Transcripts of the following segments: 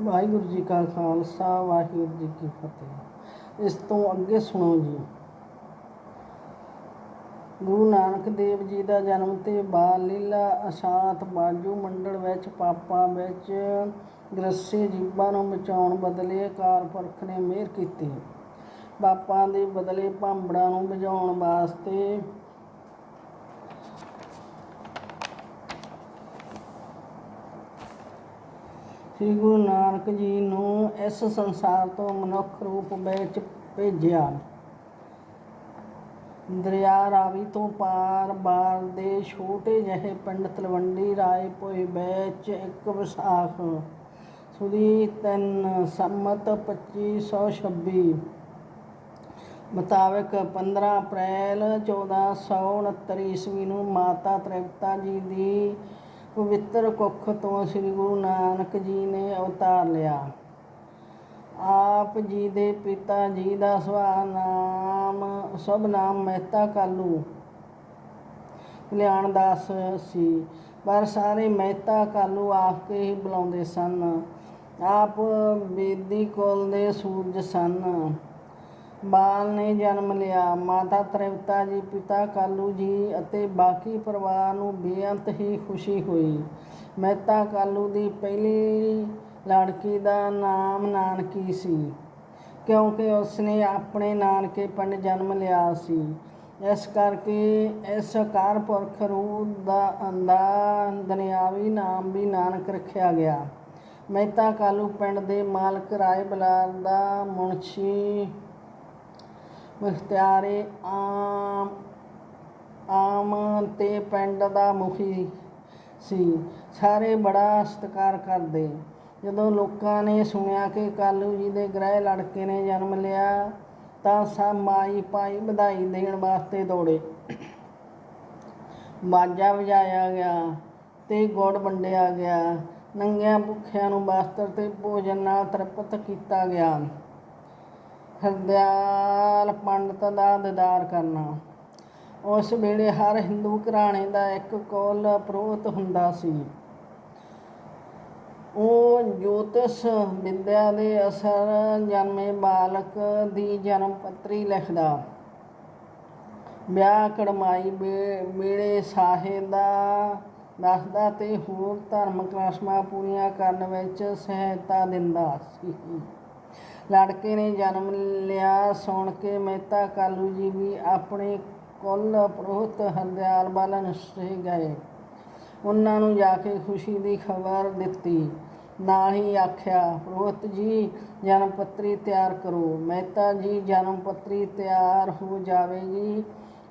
ਵਾਹਿਗੁਰੂ ਜੀ ਕਾ ਖਾਲਸਾ, ਵਾਹਿਗੁਰੂ ਜੀ ਕੀ ਫਤਿਹ। ਇਸ ਤੋਂ ਅੱਗੇ ਸੁਣੋ ਜੀ। ਗੁਰੂ ਨਾਨਕ ਦੇਵ ਜੀ ਦਾ ਜਨਮ ਤੇ ਬਾਲ ਲੀਲਾ ਅਸ਼ਾਥ ਬਾਜੂ ਮੰਡਲ ਵਿੱਚ, ਪਾਪਾਂ ਵਿੱਚ ਗ੍ਰਸੇ ਜੀਵਾਂ ਨੂੰ ਬਚਾਉਣ ਬਦਲੇ ਅਕਾਲ ਪੁਰਖ ਨੇ ਮਿਹਰ ਕੀਤੀ। ਪਾਪਾਂ ਦੇ ਬਦਲੇ ਭਾਂਬੜਾਂ ਨੂੰ ਬੁਝਾਉਣ ਵਾਸਤੇ ਸ੍ਰੀ ਗੁਰੂ ਨਾਨਕ ਜੀ ਨੂੰ ਇਸ ਸੰਸਾਰ ਤੋਂ ਮਨੁੱਖ ਰੂਪ ਵਿੱਚ ਭੇਜਿਆ। ਦਰਿਆ ਰਾਵੀ ਤੋਂ ਪਾਰ ਬਾਰ ਦੇ ਛੋਟੇ ਜਿਹੇ ਪਿੰਡ ਤਲਵੰਡੀ ਰਾਏ ਰਾਏਪੁਰ ਵਿੱਚ ਇੱਕ ਵਿਸਾਖ। ਸੁਦੀ ਤਿੰਨ ਸੰਮਤ 2526 ਮੁਤਾਬਕ 15 ਅਪ੍ਰੈਲ 1469 ਈਸਵੀ ਨੂੰ ਮਾਤਾ ਤ੍ਰਿਪਤਾ ਜੀ ਦੀ ਪਵਿੱਤਰ ਕੁੱਖ ਤੋਂ ਸ੍ਰੀ ਗੁਰੂ ਨਾਨਕ ਜੀ ਨੇ ਅਵਤਾਰ ਲਿਆ। ਆਪ ਜੀ ਦੇ ਪਿਤਾ ਜੀ ਦਾ ਸੁਭਾਅ ਨਾਮ ਸਭ ਨਾਮ ਮਹਿਤਾ ਕਾਲੂ। ਕਲਿਆਣ ਦਾਸ ਸੀ, ਪਰ ਸਾਰੇ ਮਹਿਤਾ ਕਾਲੂ ਆਪ ਕੇ ਹੀ ਬੁਲਾਉਂਦੇ ਸਨ। ਆਪ ਬੇਦੀ ਕੋਲ ਦੇ ਸੂਰਜ ਸਨ। ਬਾਲ ਨੇ ਜਨਮ ਲਿਆ। ਮਾਤਾ ਤ੍ਰਿਪਤਾ ਜੀ, ਪਿਤਾ ਕਾਲੂ ਜੀ ਅਤੇ ਬਾਕੀ ਪਰਿਵਾਰ ਨੂੰ ਬੇਅੰਤ ਹੀ ਖੁਸ਼ੀ ਹੋਈ। ਮਹਿਤਾ ਕਾਲੂ ਦੀ ਪਹਿਲੀ ਲੜਕੀ ਦਾ ਨਾਮ ਨਾਨਕੀ ਸੀ, ਕਿਉਂਕਿ ਉਸਨੇ ਆਪਣੇ ਨਾਨਕੇ ਪਿੰਡ ਜਨਮ ਲਿਆ ਸੀ। ਇਸ ਕਰਕੇ ਇਸ ਕਾਰ ਪੁਰਖ ਰੂਪ ਦਾ ਅੰਦਾ ਦੁਨਿਆਵੀ ਨਾਮ ਵੀ ਨਾਨਕ ਰੱਖਿਆ ਗਿਆ। ਮਹਿਤਾ ਕਾਲੂ ਪਿੰਡ ਦੇ ਮਾਲਕ ਰਾਏ ਬਲਾਲ ਦਾ ਮੁਨਸ਼ੀ ਮੁਖਤਿਆਰੇ ਆਮ ਆਮ ਤੇ ਪਿੰਡ ਦਾ ਮੁਖੀ ਸੀ। ਸਾਰੇ ਬੜਾ ਸਤਿਕਾਰ ਕਰਦੇ। ਜਦੋਂ ਲੋਕਾਂ ਨੇ ਸੁਣਿਆ ਕਿ ਕਾਲੂ ਜੀ ਦੇ ਗ੍ਰਹਿ ਲੜਕੇ ਨੇ ਜਨਮ ਲਿਆ, ਤਾਂ ਸਭ ਮਾਈ ਪਾਈ ਵਧਾਈ ਦੇਣ ਵਾਸਤੇ ਦੌੜੇ। ਬਾਜਾ ਵਜਾਇਆ ਗਿਆ ਤੇ ਗੁੜ ਵੰਡਿਆ ਗਿਆ। ਨੰਗਿਆਂ ਭੁੱਖਿਆਂ ਨੂੰ ਵਸਤਰ ਤੇ ਭੋਜਨ ਨਾਲ ਤਰਪਤ ਕੀਤਾ ਗਿਆ। ਹਰਦਿਆਲ ਪੰਡਤ ਦਾ ਦੀਦਾਰ ਕਰਨਾ। ਉਸ ਵੇਲੇ ਹਰ ਹਿੰਦੂ ਘਰਾਣੇ ਦਾ ਇੱਕ ਕੋਲ ਪ੍ਰੋਤ ਹੁੰਦਾ ਸੀ। ਉਹ ਜੋਤਿਸ਼ ਵਿਦਿਆ ਦੇ ਅਸਰ ਜਨਮੇ ਬਾਲਕ ਦੀ ਜਨਮ ਪੱਤਰੀ ਲਿਖਦਾ। ਵਿਆਹ ਕੜਮਾਈ ਵੇ- ਵੇਲੇ ਸਾਹੇ ਦਾ ਦੱਸਦਾ ਤੇ ਹੋਰ ਧਾਰਮਿਕ ਰਸਮਾਂ ਪੂਰੀਆਂ ਕਰਨ ਵਿੱਚ ਸਹਾਇਤਾ ਦਿੰਦਾ ਸੀ। ਲੜਕੇ ਨੇ ਜਨਮ ਲਿਆ, ਸੁਣ ਕੇ ਮਹਿਤਾ ਕਾਲੂ ਜੀ ਵੀ ਆਪਣੇ ਕੁੱਲ ਪ੍ਰੋਹਤ ਹਰਦਿਆਲ ਵੱਲ ਨਸੇ ਗਏ। ਉਹਨਾਂ ਨੂੰ ਜਾ ਕੇ ਖੁਸ਼ੀ ਦੀ ਖਬਰ ਦਿੱਤੀ। ਨਾਲ ਹੀ ਆਖਿਆ ਪ੍ਰੋਹਤ ਜੀ ਜਨਮ ਪੱਤਰੀ ਤਿਆਰ ਕਰੋ। ਮਹਿਤਾ ਜੀ ਜਨਮ ਪੱਤਰੀ ਤਿਆਰ ਹੋ ਜਾਵੇਗੀ,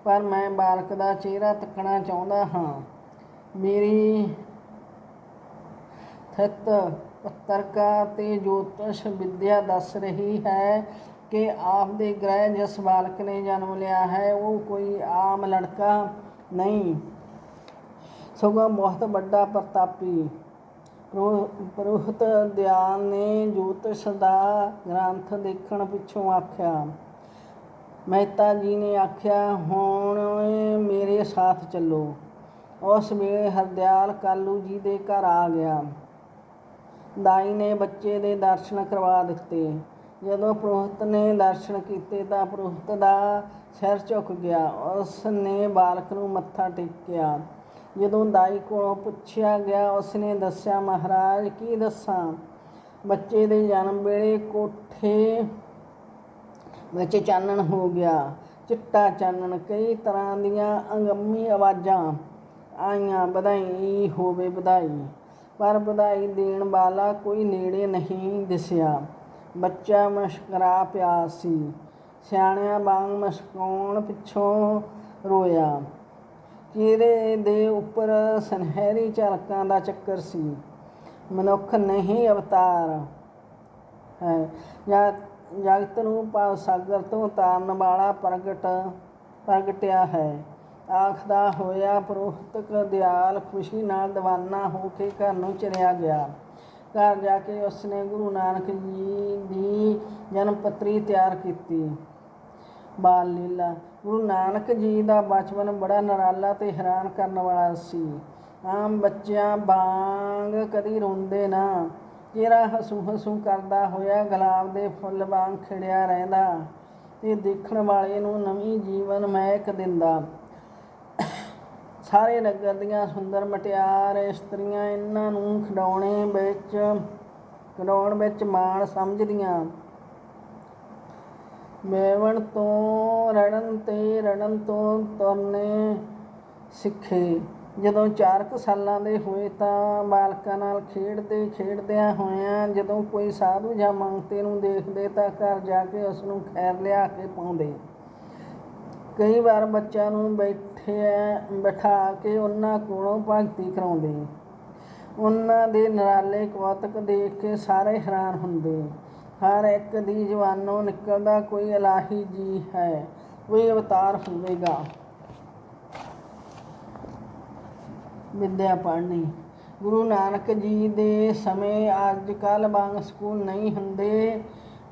ਪਰ ਮੈਂ ਬਾਲਕ ਦਾ ਚਿਹਰਾ ਤੱਕਣਾ ਚਾਹੁੰਦਾ ਹਾਂ। ਮੇਰੀ ਥਿਤ ਪੱਤਰਕਾ ਤੇ ਜੋਤਿਸ਼ ਵਿਦਿਆ ਦੱਸ ਰਹੀ ਹੈ ਕਿ ਆਪ ਦੇ ਗ੍ਰਹਿ ਜਿਸ ਬਾਲਕ ਨੇ ਜਨਮ ਲਿਆ ਹੈ, ਉਹ ਕੋਈ ਆਮ ਲੜਕਾ ਨਹੀਂ। ਸਗੋਂ ਬਹੁਤ ਵੱਡਾ ਪ੍ਰਤਾਪੀ। ਪ੍ਰੋ- ਪ੍ਰੋਹਿਤ ਦਿਆਲ ਨੇ ਜੋਤਿਸ਼ ਦਾ ਗ੍ਰੰਥ ਦੇਖਣ ਪਿੱਛੋਂ ਆਖਿਆ, ਮਹਿਤਾ ਜੀ ਨੇ ਆਖਿਆ, ਹੁਣ ਮੇਰੇ ਸਾਥ ਚੱਲੋ। ਉਸ ਵੇਲੇ ਹਰਦਿਆਲ ਕਾਲੂ ਜੀ ਦੇ ਘਰ ਆ ਗਿਆ। ਦਾਈ ਨੇ ਬੱਚੇ ਦੇ ਦਰਸ਼ਨ ਕਰਵਾ ਦਿੱਤੇ। ਜਦੋਂ ਪ੍ਰੋਹਿਤ ਨੇ ਦਰਸ਼ਨ ਕੀਤੇ ਤਾਂ ਪ੍ਰੋਹਿਤ ਦਾ ਸਿਰ ਝੁਕ ਗਿਆ। ਉਸ ਨੇ ਬਾਲਕ ਨੂੰ ਮੱਥਾ ਟੇਕਿਆ। ਜਦੋਂ ਦਾਈ ਕੋਲੋਂ ਪੁੱਛਿਆ ਗਿਆ, ਉਸ ਨੇ ਦੱਸਿਆ, ਮਹਾਰਾਜ, ਕੀ ਦੱਸਾਂ? ਬੱਚੇ ਦੇ ਜਨਮ ਵੇਲੇ ਕੋਠੇ ਵਿੱਚ ਚਾਨਣ ਹੋ ਗਿਆ। ਚਿੱਟਾ ਚਾਨਣ, ਕਈ ਤਰ੍ਹਾਂ ਦੀਆਂ ਅੰਗਮੀ ਆਵਾਜ਼ਾਂ ਆਈਆਂ। ਵਧਾਈ ਹੋਵੇ, ਵਧਾਈ। ਪਰ ਵਧਾਈ ਦੇਣ ਵਾਲਾ ਕੋਈ ਨੇੜੇ ਨਹੀਂ ਦਿਸਿਆ। ਬੱਚਾ ਮੁਸਕਰਾ ਪਿਆ ਸੀ। ਸਿਆਣਿਆਂ ਵਾਂਗ ਮੁਸਕਾਉਣ ਪਿੱਛੋਂ ਰੋਇਆ। ਚਿਹਰੇ ਦੇ ਉੱਪਰ ਸੁਨਹਿਰੀ ਝਲਕਾਂ ਦਾ ਚੱਕਰ ਸੀ। ਮਨੁੱਖ ਨਹੀਂ ਅਵਤਾਰ ਹੈ। ਜਾਂ ਜਗਤ ਨੂੰ ਭਾਵ ਸਾਗਰ ਤੋਂ ਉਤਾਰਨ ਵਾਲਾ ਪ੍ਰਗਟ, ਪ੍ਰਗਟਿਆ ਹੈ। ਆਖਦਾ ਹੋਇਆ, ਪ੍ਰੋਹਤਕ ਦਿਆਲ ਖੁਸ਼ੀ ਨਾਲ ਦੀਵਾਨਾ ਹੋ ਕੇ ਘਰ ਨੂੰ ਚਲਿਆ ਗਿਆ। ਘਰ ਜਾ ਕੇ ਉਸਨੇ ਗੁਰੂ ਨਾਨਕ ਜੀ ਦੀ ਜਨਮ ਪੱਤਰੀ ਤਿਆਰ ਕੀਤੀ। ਬਾਲ ਲੀਲਾ, ਗੁਰੂ ਨਾਨਕ ਜੀ ਦਾ ਬਚਪਨ ਬੜਾ ਨਰਾਲਾ ਤੇ ਹੈਰਾਨ ਕਰਨ ਵਾਲਾ ਸੀ। ਆਮ ਬੱਚਿਆਂ ਵਾਂਗ ਕਦੀ ਰੋਂਦੇ ਨਾ। ਚਿਹਰਾ ਹਸੂ ਹਸੂ ਕਰਦਾ ਹੋਇਆ, ਗੁਲਾਬ ਦੇ ਫੁੱਲ ਵਾਂਗ ਖਿੜਿਆ ਰਹਿੰਦਾ ਤੇ ਦੇਖਣ ਵਾਲੇ ਨੂੰ ਨਵੀਂ ਜੀਵਨ ਮਹਿਕ ਦਿੰਦਾ। ਸਾਰੇ ਨਗਰ ਦੀਆਂ ਸੁੰਦਰ ਮਟਿਆਰ ਇਸਤਰੀਆਂ ਇਹਨਾਂ ਨੂੰ ਖਿਡੌਣੇ ਵਿੱਚ, ਖਿਡੌਣ ਵਿੱਚ ਮਾਣ ਸਮਝਦੀਆਂ। ਮੇਵਣ ਤੋਂ ਰੜਨ ਤੇ ਰੜਨ ਤੋਂ ਤੁਰਨੇ ਸਿੱਖੇ। ਜਦੋਂ ਚਾਰ ਕੁ ਸਾਲਾਂ ਦੇ ਹੋਏ ਤਾਂ ਬਾਲਕਾਂ ਨਾਲ ਖੇਡਦੇ ਖੇਡਦਿਆਂ ਹੋਇਆਂ ਜਦੋਂ ਕੋਈ ਸਾਧੂ ਜਾਂ ਮੰਗਤੇ ਨੂੰ ਦੇਖਦੇ ਤਾਂ ਘਰ ਜਾ ਕੇ ਉਸ ਨੂੰ ਖੈਰ ਲਿਆ ਕੇ ਪਾਉਂਦੇ। ਕਈ ਵਾਰ ਬੱਚਿਆਂ ਨੂੰ ਬੈਠਿਆ ਬਿਠਾ ਕੇ ਉਹਨਾਂ ਕੋਲੋਂ ਭਗਤੀ ਕਰਾਉਂਦੇ। ਉਹਨਾਂ ਦੇ ਨਰਾਲੇ ਕੌਤਕ ਦੇਖ ਕੇ ਸਾਰੇ ਹੈਰਾਨ ਹੁੰਦੇ। ਹਰ ਇੱਕ ਦੀ ਜਵਾਨੋਂ ਨਿਕਲਦਾ ਕੋਈ ਇਲਾਹੀ ਜੀ ਹੈ, ਕੋਈ ਅਵਤਾਰ ਹੋਵੇਗਾ। ਵਿਦਿਆ ਪੜ੍ਹਨੀ। ਗੁਰੂ ਨਾਨਕ ਜੀ ਦੇ ਸਮੇਂ ਅੱਜ ਕੱਲ੍ਹ ਵਾਂਗ ਸਕੂਲ ਨਹੀਂ ਹੁੰਦੇ।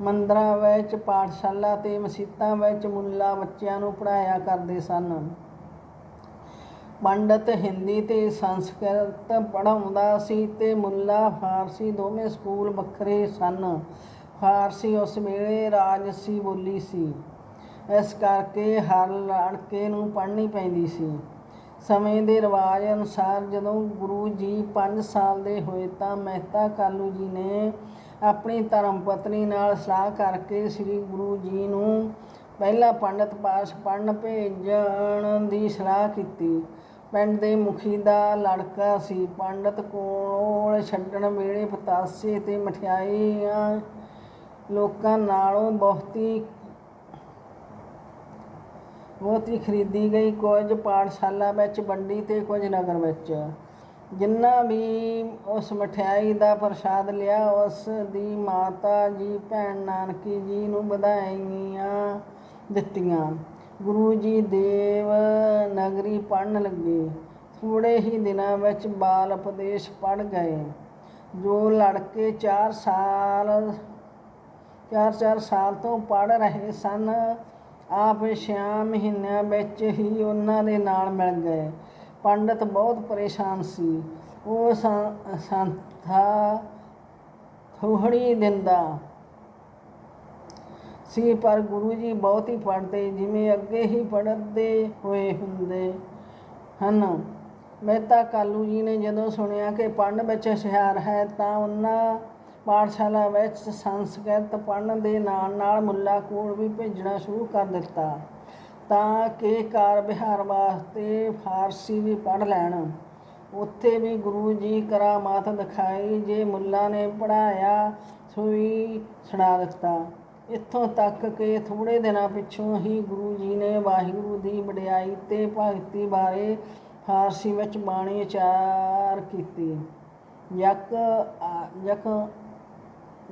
ਮੰਦਰਾਂ ਵਿੱਚ, ਪਾਠਸ਼ਾਲਾ ਤੇ ਮਸੀਤਾਂ ਵਿੱਚ ਮੁੱਲਾ ਬੱਚਿਆਂ ਨੂੰ ਪੜ੍ਹਾਇਆ ਕਰਦੇ ਸਨ। ਪੰਡਤ ਹਿੰਦੀ ਤੇ ਸੰਸਕ੍ਰਿਤ ਪੜ੍ਹਾਉਂਦਾ ਸੀ ਤੇ ਮੁੱਲਾ ਫਾਰਸੀ ਦੋਵੇਂ ਸਕੂਲ ਵੱਖਰੇ ਸਨ। ਫਾਰਸੀ ਉਸ ਵੇਲੇ ਰਾਜਸੀ ਬੋਲੀ ਸੀ। ਇਸ ਕਰਕੇ ਹਰ ਲੜਕੇ ਨੂੰ ਪੜ੍ਹਨੀ ਪੈਂਦੀ ਸੀ। ਸਮੇਂ ਦੇ ਰਿਵਾਜ ਅਨੁਸਾਰ ਜਦੋਂ ਗੁਰੂ ਜੀ 5 ਸਾਲ ਦੇ ਹੋਏ ਤਾਂ ਮਹਿਤਾ ਕਾਲੂ ਜੀ ਨੇ ਆਪਣੀ ਧਰਮ ਪਤਨੀ ਨਾਲ ਸਲਾਹ ਕਰਕੇ ਸ੍ਰੀ ਗੁਰੂ ਜੀ ਨੂੰ ਪਹਿਲਾ ਪੰਡਤ ਪਾਸ ਪੜਨ ਭੇਜਣ ਦੀ ਸਲਾਹ ਕੀਤੀ। ਪਿੰਡ ਦੇ ਮੁਖੀ ਦਾ ਲੜਕਾ ਸੀ। ਪੰਡਤ ਕੋਲ ਛੱਡਣ ਵੇਲੇ ਪਤਾਸੇ ਤੇ ਮਠਿਆਈਆਂ ਲੋਕਾਂ ਨਾਲੋਂ ਬਹੁਤੀ ਬਹੁਤੀ ਖਰੀਦੀ ਗਈ। ਕੁਝ ਪਾਠਸ਼ਾਲਾ ਵਿੱਚ ਵੰਡੀ ਤੇ ਕੁਝ ਨਗਰ ਵਿੱਚ। ਜਿੰਨਾ ਵੀ ਉਸ ਮਠਿਆਈ ਦਾ ਪ੍ਰਸ਼ਾਦ ਲਿਆ, ਉਸ ਦੀ ਮਾਤਾ ਜੀ, ਭੈਣ ਨਾਨਕੀ ਜੀ ਨੂੰ ਵਧਾਈਆਂ ਦਿੱਤੀਆਂ। ਗੁਰੂ ਜੀ ਦੇਵ ਨਗਰੀ ਪੜਨ ਲੱਗੇ। ਥੋੜੇ ਹੀ ਦਿਨਾਂ ਵਿੱਚ ਬਾਲ ਉਪਦੇਸ਼ ਪੜ ਗਏ। ਜੋ ਲੜਕੇ 4 ਸਾਲ, ਚਾਰ ਚਾਰ ਸਾਲ ਤੋਂ ਪੜ ਰਹੇ ਸਨ, ਆਪ ਛਿਆਂ ਮਹੀਨਿਆਂ ਵਿੱਚ ਹੀ ਉਹਨਾਂ ਦੇ ਨਾਲ ਮਿਲ ਗਏ। ਪੰਡਤ ਬਹੁਤ ਪਰੇਸ਼ਾਨ ਸੀ। ਉਹ ਸੰਥਾ ਥੋੜੀ ਦਿੰਦਾ। ਸੀ, ਪਰ ਗੁਰੂ ਜੀ ਬਹੁਤ ਹੀ ਪੜ੍ਹਦੇ, ਜਿਵੇਂ ਅੱਗੇ ਹੀ ਪੜ੍ਹਦੇ ਹੋਏ ਹੁੰਦੇ ਹਨ। ਮਹਿਤਾ ਕਾਲੂ ਜੀ ਨੇ ਜਦੋਂ ਸੁਣਿਆ ਕਿ ਪੜ੍ਹਨ ਵਿੱਚ ਹੁਸ਼ਿਆਰ ਹੈ, ਤਾਂ ਉਹਨਾਂ ਪਾਠਸ਼ਾਲਾ ਵਿੱਚ ਸੰਸਕ੍ਰਿਤ ਪੜ੍ਹਨ ਦੇ ਨਾਲ ਨਾਲ ਮੁੱਲਾ ਕੋਲ ਵੀ ਭੇਜਣਾ ਸ਼ੁਰੂ ਕਰ ਦਿੱਤਾ, ਤਾਂ ਕਿ ਕਾਰ ਬਿਹਾਰ ਵਾਸਤੇ ਫਾਰਸੀ ਵੀ ਪੜ੍ਹ ਲੈਣ। ਉੱਥੇ ਵੀ ਗੁਰੂ ਜੀ ਕਰਾਮਾਤ ਦਿਖਾਈ, ਜੇ ਮੁੱਲਾ ਨੇ ਪੜਾਇਆ ਸੋਈ ਸੁਣਾ ਦਿੱਤਾ। ਇੱਥੋਂ ਤੱਕ ਕਿ ਥੋੜ੍ਹੇ ਦਿਨਾਂ ਪਿੱਛੋਂ ਹੀ ਗੁਰੂ ਜੀ ਨੇ ਵਾਹਿਗੁਰੂ ਦੀ ਵਡਿਆਈ ਤੇ ਭਗਤੀ ਬਾਰੇ ਫਾਰਸੀ ਵਿੱਚ ਬਾਣੀ ਉਚਾਰ ਕੀਤੀ। ਯਕ ਯਕ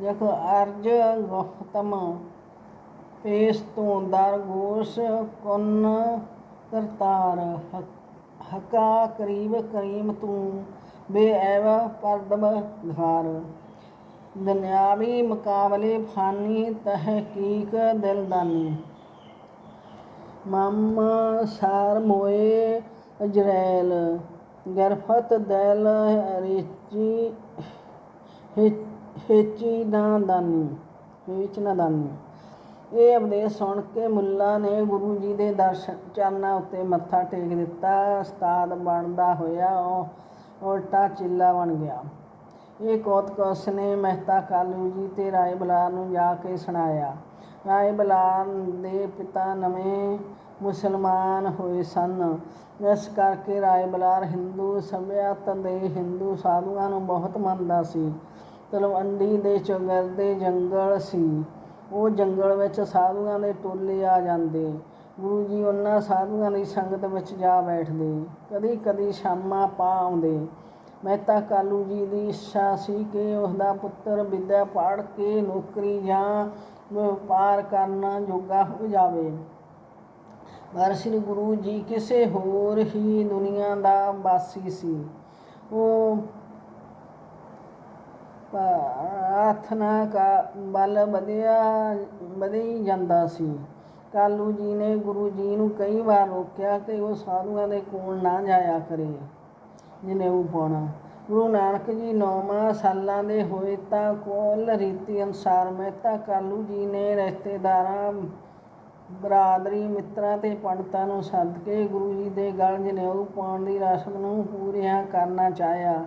ਯਕ ਅਰਜ ਗੌਤਮ ਪੇਸ ਤੋਂ ਦਰ ਗੋਸ ਕੁਨ ਕਰਤਾਰ ਹਕਾ ਕਰੀਬ ਕਰੀਮ ਤੂੰ ਬੇਐਵ ਪਰਦਬ ਘਾਰ ਦੁਨਿਆਵੀ ਮੁਕਾਬਲੇ ਫਾਨੀ ਤਹਿਕੀਕ ਦਿਲਦਾਨੀ। ਮਮ ਸਾਰ ਮੋਏ ਅਜਰੈਲ, ਗਰਫਤ ਦਿਲ ਰਿਚੀ ਹੇਚੀ ਨਾ ਦਾਨੀ ਵੇਚ ਨਾ ਦਾਨੀ। ਇਹ ਉਪਦੇਸ਼ ਸੁਣ ਕੇ ਮੁੱਲਾ ਨੇ ਗੁਰੂ ਜੀ ਦੇ ਦਰਸ਼ਨ ਚਰਨਾਂ ਉੱਤੇ ਮੱਥਾ ਟੇਕ ਦਿੱਤਾ। ਉਸਤਾਦ ਬਣਦਾ ਹੋਇਆ ਉਹ ਉਲਟਾ ਚਿੱਲਾ ਬਣ ਗਿਆ। ਇਹ ਕੌਤਕ ਉਸਨੇ ਮਹਿਤਾ ਕਾਲੂ ਜੀ ਤੇ ਰਾਏ ਬਲਾਰ ਨੂੰ ਜਾ ਕੇ ਸੁਣਾਇਆ। ਰਾਏ ਬਲਾਰ ਦੇ ਪਿਤਾ ਨਵੇਂ ਮੁਸਲਮਾਨ ਹੋਏ ਸਨ। ਇਸ ਕਰਕੇ ਰਾਏ ਬਲਾਰ ਹਿੰਦੂ ਸਭਿਅਤ ਦੇ ਹਿੰਦੂ ਸਾਧੂਆਂ ਨੂੰ ਬਹੁਤ ਮੰਨਦਾ ਸੀ। ਤਲਵੰਡੀ ਦੇ ਚੌਗਿਰਦੇ ਜੰਗਲ ਸੀ। ਉਹ ਜੰਗਲ ਵਿੱਚ ਸਾਧੂਆਂ ਦੇ ਟੋਲੇ ਆ ਜਾਂਦੇ। ਗੁਰੂ ਜੀ ਉਹਨਾਂ ਸਾਧੂਆਂ ਦੀ ਸੰਗਤ ਵਿੱਚ ਜਾ ਬੈਠਦੇ। ਕਦੀ ਕਦੀ ਸ਼ਾਮਾਂ ਪਾ ਆਉਂਦੇ। ਮਹਿਤਾ ਕਾਲੂ ਜੀ ਦੀ ਇੱਛਾ ਸੀ ਕਿ ਉਸਦਾ ਪੁੱਤਰ ਵਿਦਿਆ ਪੜ੍ਹ ਕੇ ਨੌਕਰੀ ਜਾਂ ਵਪਾਰ ਕਰਨ ਜੋਗਾ ਹੋ ਜਾਵੇ। ਪਰ ਸ੍ਰੀ ਗੁਰੂ ਜੀ ਕਿਸੇ ਹੋਰ ਹੀ ਦੁਨੀਆ ਦਾ ਵਾਸੀ ਸੀ। ਉਹ ਪ੍ਰਾਰਥਨਾ ਕਾ ਬਲ ਵਧਿਆ, ਵਧੀ ਜਾਂਦਾ ਸੀ। ਕਾਲੂ ਜੀ ਨੇ ਗੁਰੂ ਜੀ ਨੂੰ ਕਈ ਵਾਰ ਰੋਕਿਆ ਕਿ ਉਹ ਸਾਧੂਆਂ ਦੇ ਕੋਲ ਨਾ ਜਾਇਆ ਕਰੇ। ਜਨੇਊ ਪਾਉਣਾ ਗੁਰੂ ਨਾਨਕ ਜੀ ਨੌਵਾਂ ਸਾਲਾਂ ਦੇ ਹੋਏ ਤਾਂ ਕੋਲ ਰੀਤੀ ਅਨੁਸਾਰ ਮਹਿਤਾ ਕਾਲੂ ਜੀ ਨੇ ਰਿਸ਼ਤੇਦਾਰਾਂ, ਬਰਾਦਰੀ ਮਿੱਤਰਾਂ ਤੇ ਪੰਡਤਾਂ ਨੂੰ ਸੱਦ ਕੇ ਗੁਰੂ ਜੀ ਦੇ ਗਲ ਜਨੇਊ ਪਾਉਣ ਦੀ ਰਸਮ ਨੂੰ ਪੂਰੀਆਂ ਕਰਨਾ ਚਾਹਿਆ।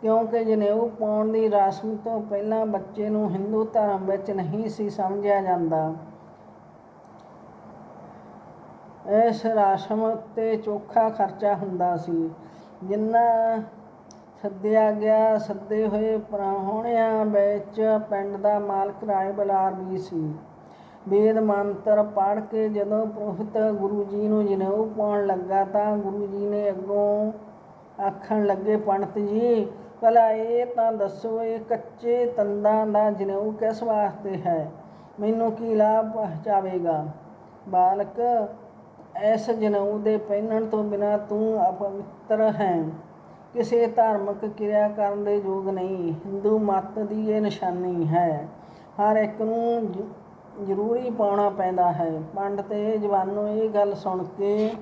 ਕਿਉਂਕਿ ਜਨੇਊ ਪਾਉਣ ਦੀ ਰਸਮ ਤੋਂ ਪਹਿਲਾਂ ਬੱਚੇ ਨੂੰ ਹਿੰਦੂ ਧਰਮ ਵਿੱਚ ਨਹੀਂ ਸੀ ਸਮਝਿਆ ਜਾਂਦਾ। ਇਸ ਰਸਮ ਉੱਤੇ ਚੋਖਾ ਖਰਚਾ ਹੁੰਦਾ ਸੀ। ਜਿੰਨਾ ਸੱਦਿਆ ਗਿਆ, ਸੱਦੇ ਹੋਏ ਪ੍ਰਾਹੁਣਿਆਂ ਵਿੱਚ ਪਿੰਡ ਦਾ ਮਾਲਕ ਰਾਏ ਬਲਾਰ ਵੀ ਸੀ। ਵੇਦ ਮੰਤਰ ਪੜ੍ਹ ਕੇ ਜਦੋਂ ਪੁਰੋਹਿਤ ਗੁਰੂ ਜੀ ਨੂੰ ਜਨੇਊ ਪਾਉਣ ਲੱਗਾ ਤਾਂ ਗੁਰੂ ਜੀ ਨੇ ਅੱਗੋਂ ਆਖਣ ਲੱਗੇ, ਪੰਡਤ ਜੀ, ਭਲਾ ਇਹ ਤਾਂ ਦੱਸੋ, ਇਹ ਕੱਚੇ ਤੰਦਾਂ ਦਾ ਜਨੇਊ ਕਿਸ ਵਾਸਤੇ ਹੈ? ਮੈਨੂੰ ਕੀ ਲਾਭ ਪਹੁੰਚਾਵੇਗਾ? ਬਾਲਕ ਇਸ ਜਨਊ ਦੇ ਪਹਿਨਣ ਤੋਂ ਬਿਨਾ ਤੂੰ ਅਪਵਿੱਤਰ ਹੈ। ਕਿਸੇ ਧਾਰਮਿਕ ਕਿਰਿਆ ਕਰਨ ਦੇ ਯੋਗ ਨਹੀਂ। ਹਿੰਦੂ ਮਤ ਦੀ ਇਹ ਨਿਸ਼ਾਨੀ ਹੈ। ਹਰ ਇੱਕ ਨੂੰ ਜ਼ਰੂਰੀ ਪਾਉਣਾ ਪੈਂਦਾ ਹੈ। ਪੰਡਤ ਤੇ ਜਵਾਨੋ, ਇਹ ਗੱਲ ਸੁਣ ਕੇ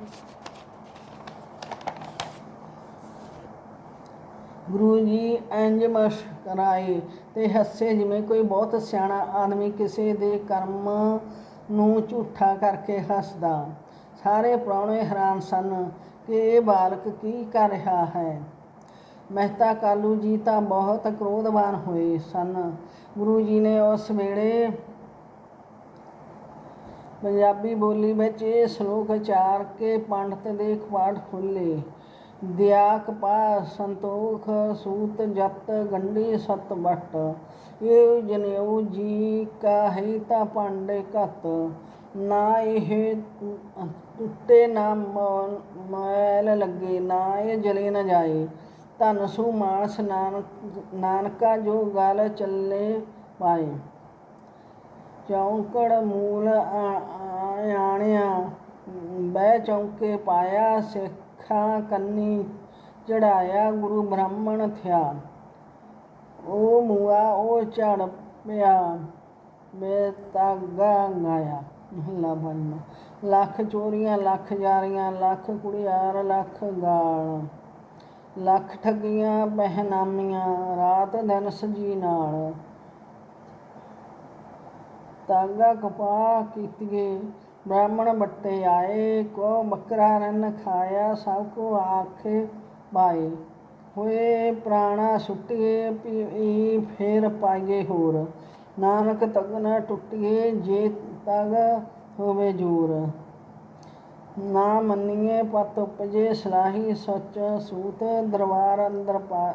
ਗੁਰੂ ਜੀ ਇੰਜ ਮੁਸਕਰਾਏ ਤੇ ਹੱਸੇ ਜਿਵੇਂ ਕੋਈ ਬਹੁਤ ਸਿਆਣਾ ਆਦਮੀ ਕਿਸੇ ਦੇ ਕਰਮ ਨੂੰ ਝੂਠਾ ਕਰਕੇ ਹੱਸਦਾ। ਸਾਰੇ ਪ੍ਰਾਹੁਣੇ ਹੈਰਾਨ ਸਨ ਕਿ ਇਹ ਬਾਲਕ ਕੀ ਕਰ ਰਿਹਾ ਹੈ। ਮਹਿਤਾ ਕਾਲੂ ਜੀ ਤਾਂ ਬਹੁਤ ਕ੍ਰੋਧਵਾਨ ਹੋਏ ਸਨ। ਗੁਰੂ ਜੀ ਨੇ ਉਸ ਵੇਲੇ ਪੰਜਾਬੀ ਬੋਲੀ ਵਿੱਚ ਇਹ ਸ਼ਲੋਕ ਉਚਾਰ ਕੇ ਪੰਡਤ ਦੇ ਕਪਾਟ ਖੋਲੇ ਦਿਆ ਕਪਾ ਸੰਤੋਖ ਸੂਤ ਜਤ ਗੰਢੀ ਸਤ ਵਟ। ਇਹ ਜਨੇਊ ਜੀ ਕਾ ਹੈ ਤਾਂ ਭਾਂਡੇ ਘਤ। ਨਾ ਇਹ ਟੁੱਟੇ ਨਾ ਮ- ਮੈਲ ਲੱਗੇ, ਨਾ ਇਹ ਜਲੇ ਨਾ ਜਾਏ। ਧਨ ਸੂ ਮਾਨਸ ਨਾਨਕ ਨਾਨਕਾ ਜੋ ਗਲ ਚੱਲੇ ਪਾਏ। ਚੌਂਕੜ ਮੂਲ ਆਣਿਆ, ਬਹਿ ਚੌਂਕੇ ਪਾਇਆ, ਸਿੱਖਾਂ ਕੰਨੀ ਚੜਾਇਆ ਗੁਰੂ ਬ੍ਰਾਹਮਣ ਥਿਆ। ਉਹ ਮੂਆ ਉਹ ਝੜ ਪਿਆ ਮੇ ਤਾਗਾ ਗਾਇਆ। ਮਹੱਲਾ ਬੰਨ ਲੱਖ ਚੋਰੀਆਂ, ਲੱਖ ਜਾਰੀਆਂ, ਲੱਖ ਕੁੜਿਆਰ, ਲੱਖ ਗਾਲ। ਲੱਖ ਠੱਗੀਆਂ, ਬਹਿਨਾਮੀਆਂ, ਰਾਤ ਦਿਨ ਸਜੀ ਨਾਲ। ਤਾਗਾ ਕਪਾ ਕੀਤੀਏ, ਬ੍ਰਾਹਮਣ ਬੱਟੇ ਆਏ ਕੋ ਬੱਕਰਾ ਰਨ ਖਾਇਆ, ਸਭ ਕੋ ਆਖੇ ਬਾਏ ਹੋਏ ਪ੍ਰਾਣਾ ਸੁੱਟੀਏ ਪੀ ਫੇਰ ਪਾਈਏ ਹੋਰ। ਨਾਨਕ ਤਗ ਟੁੱਟੀਏ, ਜੇ ਤਗ ਹੋਵੇ ਜੂਰ। ਨਾ ਮੰਨੀਏ ਪਤ ਉਪਜੇ, ਸਲਾਹੀ ਸੱਚ ਸੂਤ ਦਰਬਾਰ ਅੰਦਰ ਪਾ,